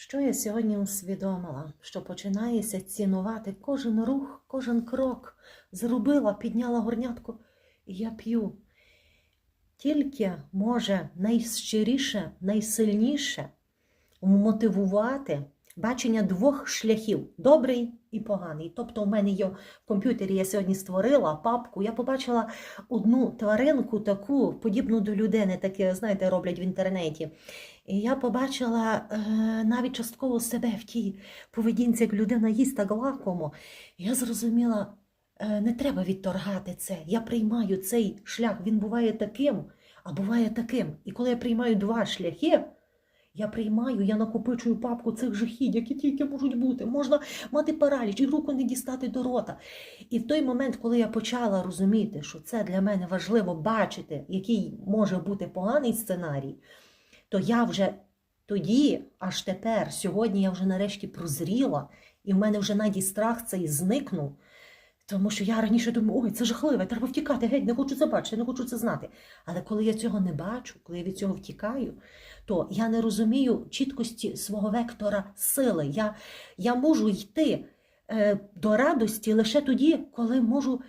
Що я сьогодні усвідомила? Що починається цінувати кожен рух, кожен крок. Зробила, підняла горнятку, і я п'ю. Тільки може найщиріше, найсильніше мотивувати бачення двох шляхів добрий і поганий. Тобто, у мене є в комп'ютері, я сьогодні створила папку, я побачила одну тваринку, таку подібну до людини, таке, знаєте, роблять в інтернеті. І я побачила е, навіть частково себе в тій поведінці, як людина їсть так лакомо. Я зрозуміла, е, не треба відторгати це. Я приймаю цей шлях. Він буває таким, а буває таким. І коли я приймаю два шляхи, я приймаю, я накопичую папку цих жахіть, які тільки можуть бути. Можна мати параліч і руку не дістати до рота. І в той момент, коли я почала розуміти, що це для мене важливо бачити, який може бути поганий сценарій, то я вже тоді, аж тепер, сьогодні я вже нарешті прозріла, і в мене вже навіть страх цей зникнув. Тому що я раніше думаю, ой, це жахливе, треба втікати, геть, не хочу це бачити, не хочу це знати. Але коли я цього не бачу, коли я від цього втікаю, то я не розумію чіткості свого вектора сили. Я, я можу йти е, до радості лише тоді, коли можу,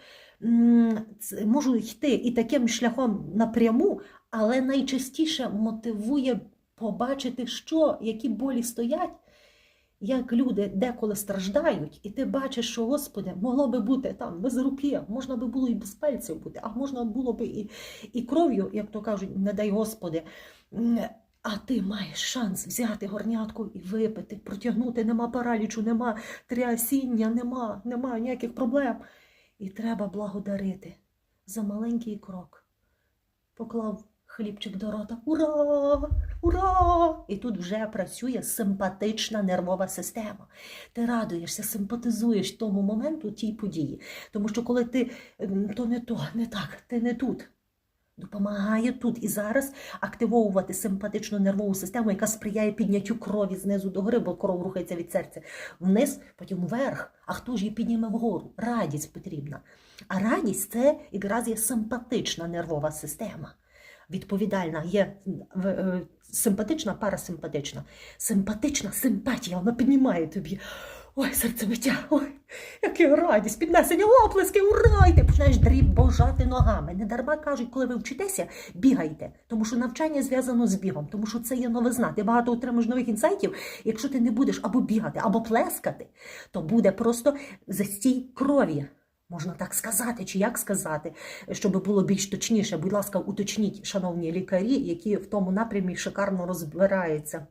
м, можу йти і таким шляхом напряму, але найчастіше мотивує побачити, що, які болі стоять. Як люди деколи страждають, і ти бачиш, що Господи, могло би бути там без руки, можна би було і без пальців бути, а можна було би і, і кров'ю, як то кажуть, не дай Господи. А ти маєш шанс взяти горнятку і випити, протягнути, нема паралічу, нема трясіння, нема, нема ніяких проблем. І треба благодарити за маленький крок. Поклав хлібчик до рота. Ура! Ура! І тут вже працює симпатична нервова система. Ти радуєшся, симпатизуєш тому моменту, тій події. Тому що коли ти то не то, не так, ти не тут. Допомагає тут і зараз активовувати симпатичну нервову систему, яка сприяє підняттю крові знизу до гори, бо кров рухається від серця вниз, потім вверх. А хто ж її підніме вгору? Радість потрібна. А радість це якраз є симпатична нервова система. Відповідальна є е, симпатична, парасимпатична. Симпатична симпатія, вона піднімає тобі. Ой, серцебиття, ой, яка радість, піднесення оплески, ура! І ти починаєш дрібожати ногами. Не дарма кажуть, коли ви вчитеся, бігайте, тому що навчання зв'язано з бігом, тому що це є новизна. Ти багато отримаєш нових інсайтів. Якщо ти не будеш або бігати, або плескати, то буде просто застій крові. Можна так сказати, чи як сказати, щоб було більш точніше. Будь ласка, уточніть, шановні лікарі, які в тому напрямі шикарно розбираються.